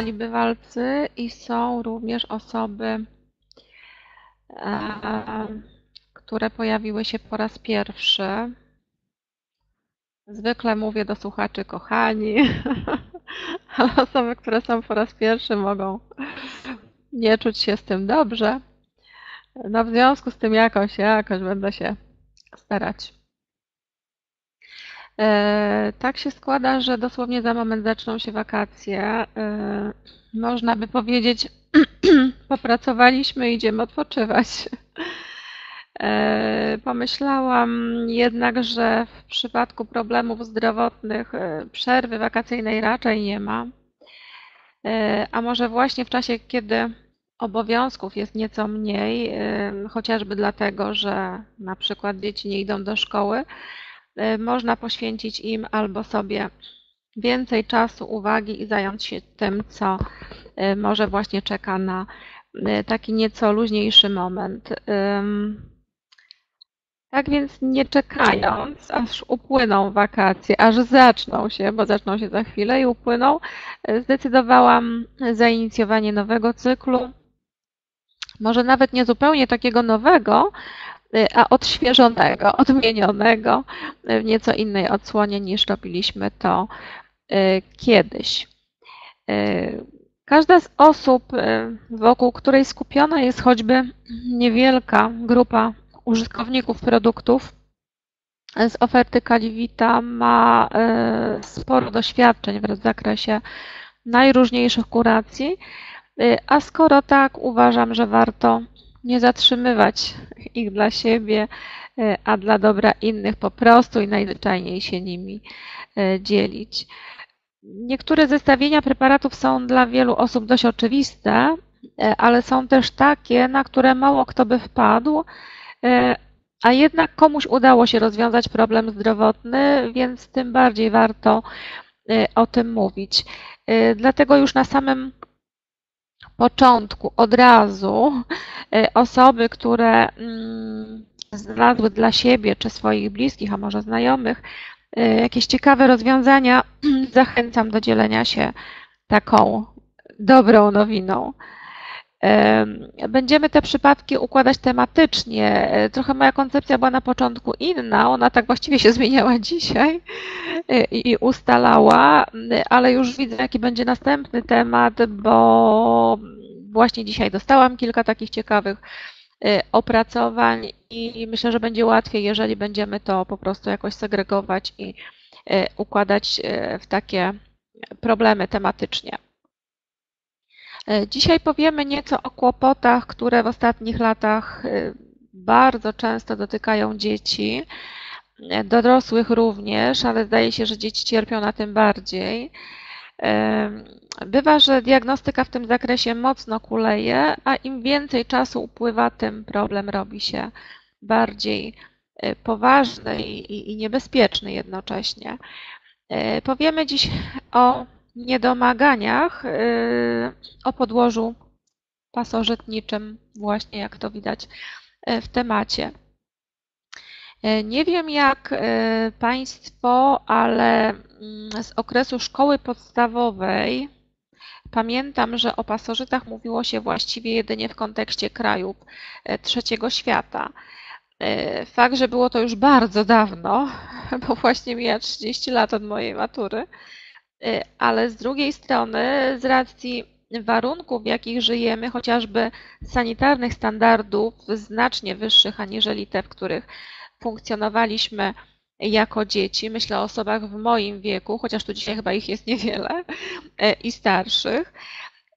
przyjechali bywalcy i są również osoby, które pojawiły się po raz pierwszy. Zwykle mówię do słuchaczy kochani, ale osoby, które są po raz pierwszy mogą nie czuć się z tym dobrze. No w związku z tym jakoś, jakoś będę się starać. E, tak się składa, że dosłownie za moment zaczną się wakacje. E, można by powiedzieć, popracowaliśmy, idziemy odpoczywać. E, pomyślałam jednak, że w przypadku problemów zdrowotnych przerwy wakacyjnej raczej nie ma. A może właśnie w czasie, kiedy obowiązków jest nieco mniej, chociażby dlatego, że na przykład dzieci nie idą do szkoły, można poświęcić im albo sobie więcej czasu, uwagi i zająć się tym, co y, może właśnie czeka na y, taki nieco luźniejszy moment. Tak więc nie czekając, aż upłyną wakacje, aż zaczną się, bo zaczną się za chwilę i upłyną, zdecydowałam zainicjowanie nowego cyklu. Może nawet nie zupełnie takiego nowego, Y, a odświeżonego, odmienionego w nieco innej odsłonie niż robiliśmy to y, kiedyś. Y, każda z osób, wokół której skupiona jest choćby niewielka grupa użytkowników produktów z oferty Kaliwita, ma sporo doświadczeń w zakresie najróżniejszych kuracji, a skoro tak, uważam, że warto nie zatrzymywać ich dla siebie, e, a dla dobra innych po prostu i najzwyczajniej się nimi e, dzielić. Niektóre zestawienia preparatów są dla wielu osób dość oczywiste, e, ale są też takie, na które mało kto by wpadł, a jednak komuś udało się rozwiązać problem zdrowotny, więc tym bardziej warto o tym mówić. Dlatego już na samym początku, od razu e, osoby, które mm, znalazły dla siebie czy swoich bliskich, a może znajomych e, jakieś ciekawe rozwiązania, zachęcam do dzielenia się taką dobrą nowiną. Będziemy te przypadki układać tematycznie. E, trochę moja koncepcja była na początku inna, ona tak właściwie się zmieniała dzisiaj i ustalała, ale już widzę, jaki będzie następny temat, bo właśnie dzisiaj dostałam kilka takich ciekawych y, opracowań i myślę, że będzie łatwiej, jeżeli będziemy to po prostu jakoś segregować i układać w takie problemy tematycznie. Dzisiaj powiemy nieco o kłopotach, które w ostatnich latach bardzo często dotykają dzieci, dorosłych również, ale zdaje się, że dzieci cierpią na tym bardziej. Bywa, że diagnostyka w tym zakresie mocno kuleje, a im więcej czasu upływa, tym problem robi się bardziej e, poważny i, niebezpieczny jednocześnie. E, powiemy dziś o niedomaganiach e, o podłożu pasożytniczym, właśnie jak to widać w temacie. E, nie wiem jak Państwo, ale mm, z okresu szkoły podstawowej pamiętam, że o pasożytach mówiło się właściwie jedynie w kontekście krajów trzeciego świata. Fakt, że było to już bardzo dawno, bo właśnie mija 30 lat od mojej matury, ale z drugiej strony, z racji warunków, w jakich żyjemy, chociażby sanitarnych standardów znacznie wyższych aniżeli te, w których funkcjonowaliśmy jako dzieci, myślę o osobach w moim wieku, chociaż tu dzisiaj chyba ich jest niewiele, e, i starszych,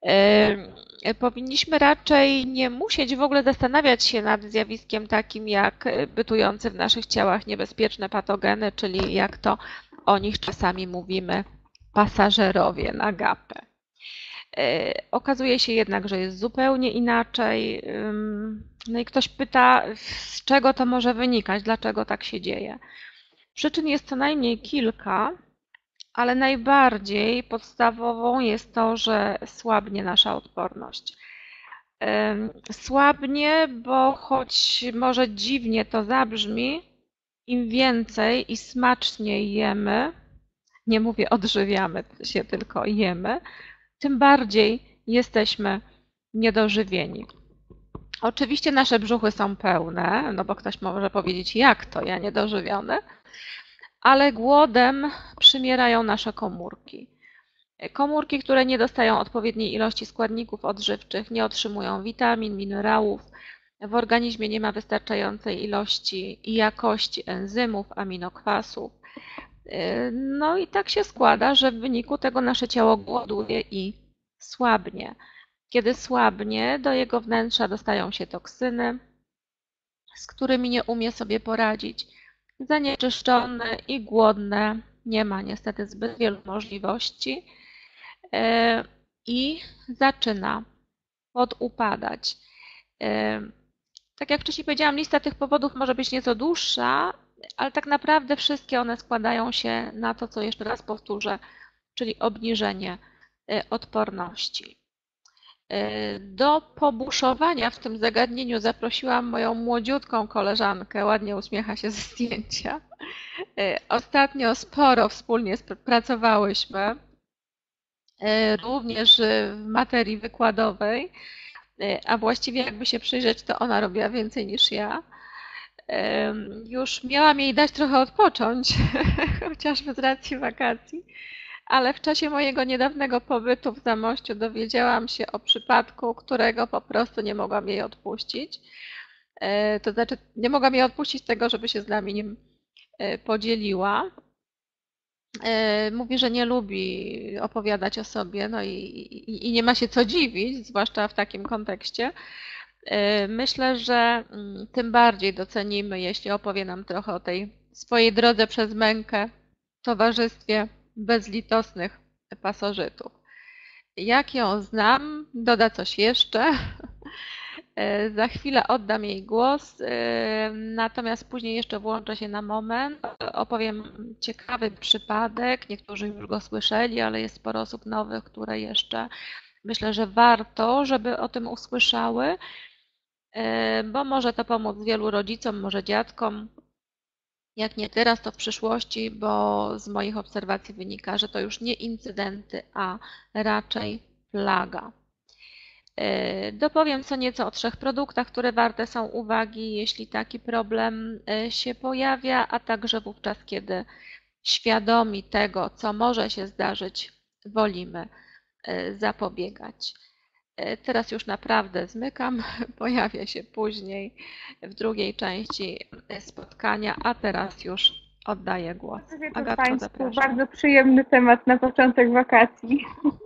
e, powinniśmy raczej nie musieć w ogóle zastanawiać się nad zjawiskiem takim jak bytujące w naszych ciałach niebezpieczne patogeny, czyli jak to o nich czasami mówimy, pasażerowie na gapę. E, okazuje się jednak, że jest zupełnie inaczej. No i ktoś pyta, z czego to może wynikać, dlaczego tak się dzieje. Przyczyn jest co najmniej kilka, ale najbardziej podstawową jest to, że słabnie nasza odporność. Słabnie, bo choć może dziwnie to zabrzmi, im więcej i smaczniej jemy, nie mówię odżywiamy się, tylko jemy, tym bardziej jesteśmy niedożywieni. Oczywiście nasze brzuchy są pełne, no bo ktoś może powiedzieć, jak to, ja niedożywiony, ale głodem przymierają nasze komórki. Komórki, które nie dostają odpowiedniej ilości składników odżywczych, nie otrzymują witamin, minerałów, w organizmie nie ma wystarczającej ilości i jakości enzymów, aminokwasów. No i tak się składa, że w wyniku tego nasze ciało głoduje i słabnie. Kiedy słabnie, do jego wnętrza dostają się toksyny, z którymi nie umie sobie poradzić. Zanieczyszczone i głodne nie ma niestety zbyt wielu możliwości e, i zaczyna podupadać. E, tak jak wcześniej powiedziałam, lista tych powodów może być nieco dłuższa, ale tak naprawdę wszystkie one składają się na to, co jeszcze raz powtórzę, czyli obniżenie e, odporności. E, do pobuszowania w tym zagadnieniu zaprosiłam moją młodziutką koleżankę, ładnie uśmiecha się ze zdjęcia. E, ostatnio sporo wspólnie pracowałyśmy, również w materii wykładowej, a właściwie jakby się przyjrzeć, to ona robiła więcej niż ja. Już miałam jej dać trochę odpocząć, chociażby z racji wakacji, ale w czasie mojego niedawnego pobytu w Zamościu dowiedziałam się o przypadku, którego po prostu nie mogłam jej odpuścić. E, to znaczy, nie mogłam jej odpuścić tego, żeby się z nami nim e, podzieliła. E, mówi, że nie lubi opowiadać o sobie, no i, i, i nie ma się co dziwić, zwłaszcza w takim kontekście. Myślę, że mm, tym bardziej docenimy, jeśli opowie nam trochę o tej swojej drodze przez mękę w towarzystwie bezlitosnych pasożytów. Jak ją znam, doda coś jeszcze. E, za chwilę oddam jej głos, e, natomiast później jeszcze włączę się na moment. Opowiem ciekawy przypadek. Niektórzy już go słyszeli, ale jest sporo osób nowych, które jeszcze myślę, że warto, żeby o tym usłyszały, bo może to pomóc wielu rodzicom, może dziadkom, jak nie teraz, to w przyszłości, bo z moich obserwacji wynika, że to już nie incydenty, a raczej plaga. Dopowiem co nieco o trzech produktach, które warte są uwagi, jeśli taki problem e, się pojawia, a także wówczas, kiedy świadomi tego, co może się zdarzyć, wolimy e, zapobiegać. E, teraz już naprawdę zmykam, pojawię się później w drugiej części spotkania, a teraz już oddaję głos. Państwu zapraszam. bardzo przyjemny temat na początek wakacji.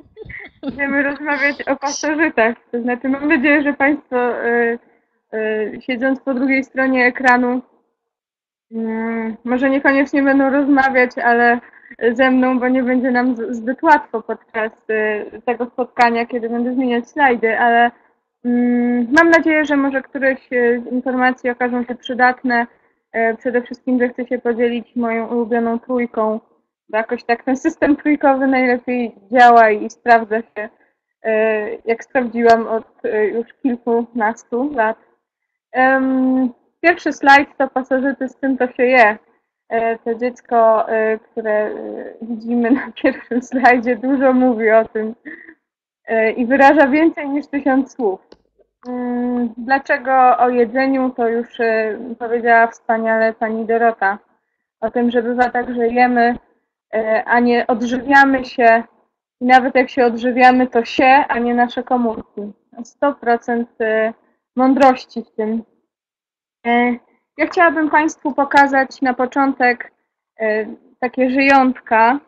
Będziemy rozmawiać o pasożytach. To znaczy mam nadzieję, że Państwo y, y, siedząc po drugiej stronie ekranu y, może niekoniecznie będą rozmawiać, ale ze mną, bo nie będzie nam zbyt łatwo podczas y, tego spotkania, kiedy będę zmieniać slajdy, ale mm, mam nadzieję, że może któreś y, z informacji okażą się przydatne. Y, przede wszystkim zechcę się podzielić moją ulubioną trójką, bo jakoś tak ten system trójkowy najlepiej działa i sprawdza się, jak sprawdziłam od już kilkunastu lat. Pierwszy slajd to pasożyty, z tym to się je. E, to dziecko, e, które e, widzimy na pierwszym slajdzie, dużo mówi o tym i wyraża więcej niż tysiąc słów. Mm, dlaczego o jedzeniu, to już powiedziała wspaniale pani Dorota. O tym, że bywa tak, że jemy, a nie odżywiamy się i nawet jak się odżywiamy, to się, a nie nasze komórki. 100% mądrości w tym. Ja chciałabym Państwu pokazać na początek e, takie żyjątka,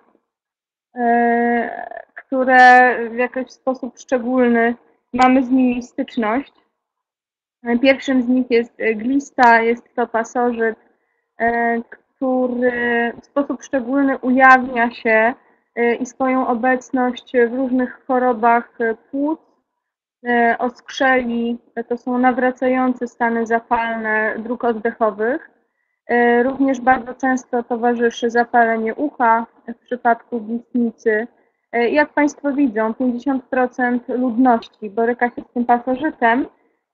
e, które w jakiś sposób szczególny mamy z nimi styczność. Pierwszym z nich jest glista, jest to pasożyt, e, który w sposób szczególny ujawnia się i swoją obecność w różnych chorobach płuc, E, oskrzeli, to są nawracające stany zapalne dróg oddechowych. E, również bardzo często towarzyszy zapalenie ucha w przypadku bliznicy. E, jak Państwo widzą, 50% ludności boryka się z tym pasożytem,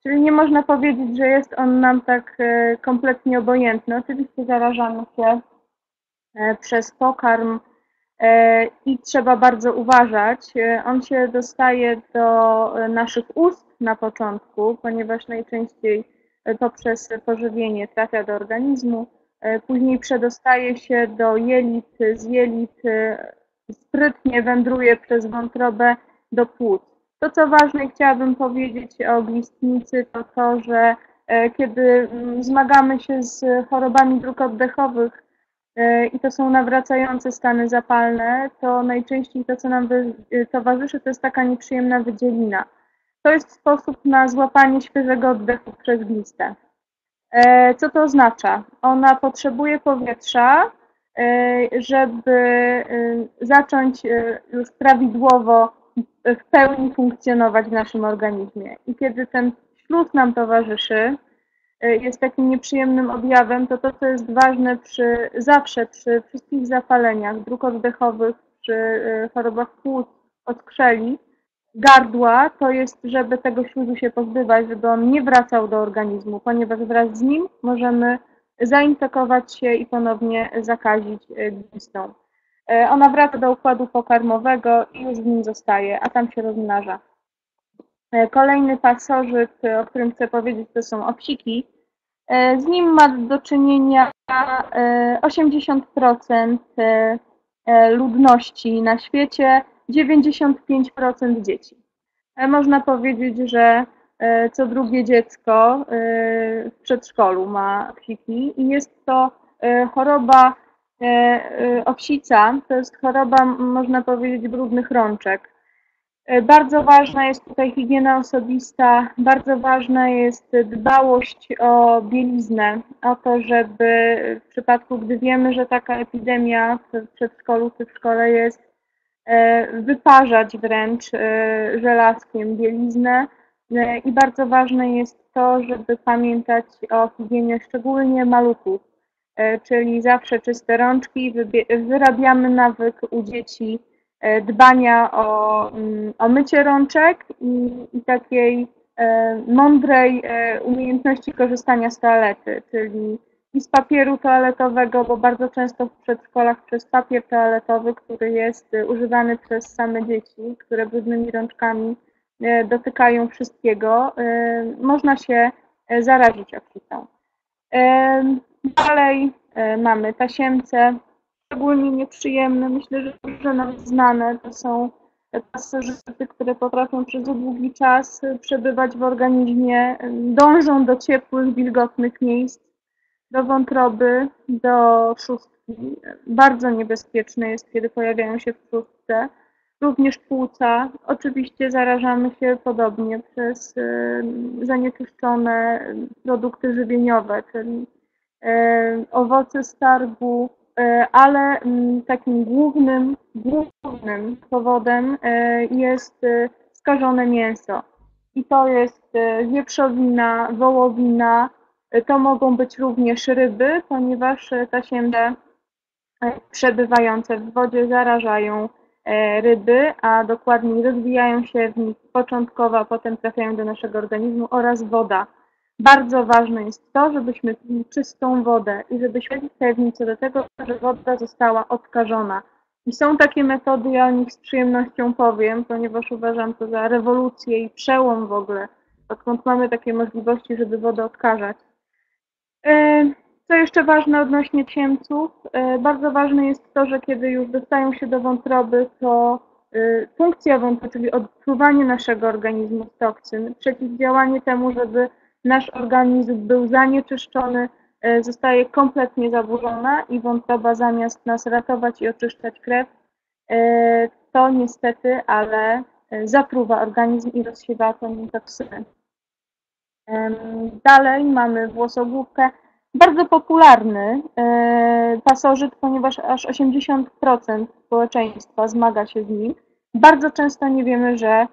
czyli nie można powiedzieć, że jest on nam tak kompletnie obojętny. Oczywiście zarażamy się przez pokarm, i trzeba bardzo uważać. On się dostaje do naszych ust na początku, ponieważ najczęściej poprzez pożywienie trafia do organizmu, później przedostaje się do jelit, z jelit sprytnie wędruje przez wątrobę do płuc. To, co ważne, chciałabym powiedzieć o glistnicy, to to, że e, kiedy mm, zmagamy się z chorobami dróg oddechowych e, i to są nawracające stany zapalne, to najczęściej to, co nam e, towarzyszy, to jest taka nieprzyjemna wydzielina. To jest sposób na złapanie świeżego oddechu przez glistę. Co to oznacza? Ona potrzebuje powietrza, żeby zacząć już prawidłowo w pełni funkcjonować w naszym organizmie. I kiedy ten śluz nam towarzyszy, jest takim nieprzyjemnym objawem, to to, co jest ważne przy, zawsze przy wszystkich zapaleniach dróg oddechowych, przy y, chorobach płuc, odkrzeli, gardła, to jest, żeby tego śluzu się pozbywać, żeby on nie wracał do organizmu, ponieważ wraz z nim możemy zainfekować się i ponownie zakazić y, glistą. E, ona wraca do układu pokarmowego i już w nim zostaje, a tam się rozmnaża. E, kolejny pasożyt, o którym chcę powiedzieć, to są owsiki. E, z nim ma do czynienia 80% ludności na świecie, 95% dzieci. Można powiedzieć, że co drugie dziecko w przedszkolu ma psiki i jest to choroba E, e, owsica to jest choroba, można powiedzieć, brudnych rączek. E, bardzo ważna jest tutaj higiena osobista, bardzo ważna jest dbałość o bieliznę, o to, żeby w przypadku, gdy wiemy, że taka epidemia w przedszkolu czy w szkole jest, wyparzać wręcz żelazkiem bieliznę. I bardzo ważne jest to, żeby pamiętać o higienie szczególnie maluchów E, czyli zawsze czyste rączki. Wyrabiamy nawyk u dzieci e, dbania o, mm, o mycie rączek i, i takiej e, mądrej umiejętności korzystania z toalety, czyli i z papieru toaletowego, bo bardzo często w przedszkolach przez papier toaletowy, który jest używany przez same dzieci, które brudnymi rączkami dotykają wszystkiego, można się zarazić oksitą. Dalej e, mamy tasiemce, szczególnie nieprzyjemne, myślę, że dobrze nam znane, to są pasożyty, które potrafią przez długi czas przebywać w organizmie, dążą do ciepłych, wilgotnych miejsc, do wątroby, do trzustki. Bardzo niebezpieczne jest, kiedy pojawiają się w trzustce. Również płuca. Oczywiście zarażamy się podobnie przez e, zanieczyszczone produkty żywieniowe, czyli E, owoce stargu, e, ale mm, takim głównym, głównym powodem e, jest skażone mięso. I to jest wieprzowina, wołowina, to mogą być również ryby, ponieważ tasiemne przebywające w wodzie zarażają ryby, a dokładniej rozwijają się w nich początkowo, a potem trafiają do naszego organizmu oraz woda. Bardzo ważne jest to, żebyśmy pili czystą wodę i żebyśmy byli pewni co do tego, że woda została odkażona. I są takie metody, ja o nich z przyjemnością powiem, ponieważ uważam to za rewolucję i przełom w ogóle, odkąd mamy takie możliwości, żeby wodę odkażać. E, co jeszcze ważne odnośnie ciemców? E, bardzo ważne jest to, że kiedy już dostają się do wątroby, to e, funkcja wątroby, czyli odpływanie naszego organizmu z toksyn, przeciwdziałanie temu, żeby nasz organizm był zanieczyszczony, e, zostaje kompletnie zaburzona i wątroba zamiast nas ratować i oczyszczać krew, e, to niestety, ale e, zatruwa organizm i rozsiewa tą toksyny. Dalej mamy włosogłówkę. Bardzo popularny pasożyt, ponieważ aż 80% społeczeństwa zmaga się z nim. Bardzo często nie wiemy, że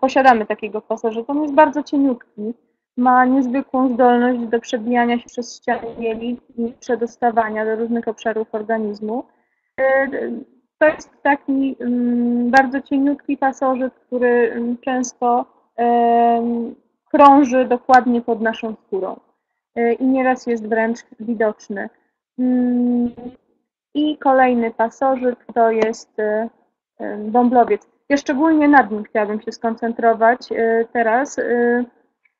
posiadamy takiego pasożyta. On jest bardzo cieniutki ma niezwykłą zdolność do przebijania się przez ściany jelit i przedostawania do różnych obszarów organizmu. E, to jest taki mm, bardzo cieniutki pasożyt, który mm, często krąży dokładnie pod naszą skórą e, i nieraz jest wręcz widoczny. Mm, I kolejny pasożyt to jest bąblowiec. Ja szczególnie nad nim chciałabym się skoncentrować teraz,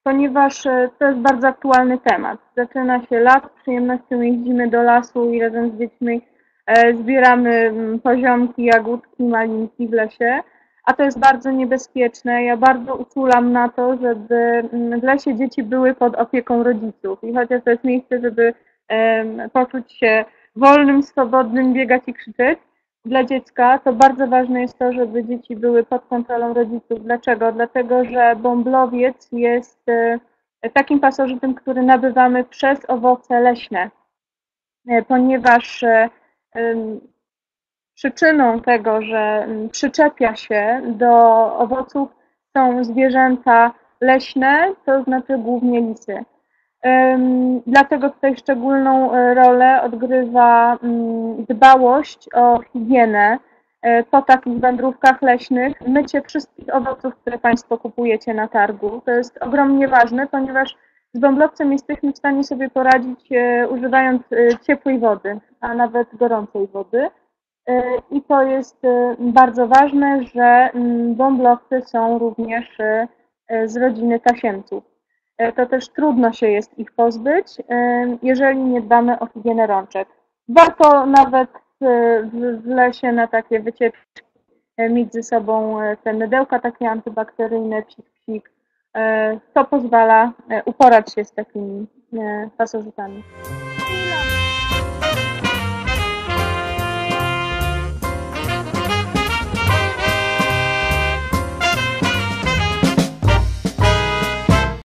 ponieważ to jest bardzo aktualny temat. Zaczyna się las, z przyjemnością jeździmy do lasu i razem z dziećmi zbieramy poziomki, jagódki, malinki w lesie a to jest bardzo niebezpieczne. Ja bardzo uczulam na to, żeby w lesie dzieci były pod opieką rodziców. I chociaż to jest miejsce, żeby poczuć się wolnym, swobodnym, biegać i krzyczeć, dla dziecka to bardzo ważne jest to, żeby dzieci były pod kontrolą rodziców. Dlaczego? Dlatego, że bąblowiec jest e, takim pasożytem, który nabywamy przez owoce leśne, e, ponieważ e, Przyczyną tego, że przyczepia się do owoców są zwierzęta leśne, to znaczy głównie lisy. Dlatego tutaj szczególną e, rolę odgrywa mm, dbałość o higienę e, po takich wędrówkach leśnych, mycie wszystkich owoców, które Państwo kupujecie na targu. To jest ogromnie ważne, ponieważ z bąblowcem jesteśmy w stanie sobie poradzić e, używając ciepłej wody, a nawet gorącej wody. I to jest bardzo ważne, że mm, bąblowcy są również z rodziny tasiemców. To też trudno się jest ich pozbyć, jeżeli nie dbamy o higienę rączek. Warto nawet w lesie na takie wycieczki mieć ze sobą te mydełka takie antybakteryjne, psik, psik. To pozwala uporać się z takimi pasożytami.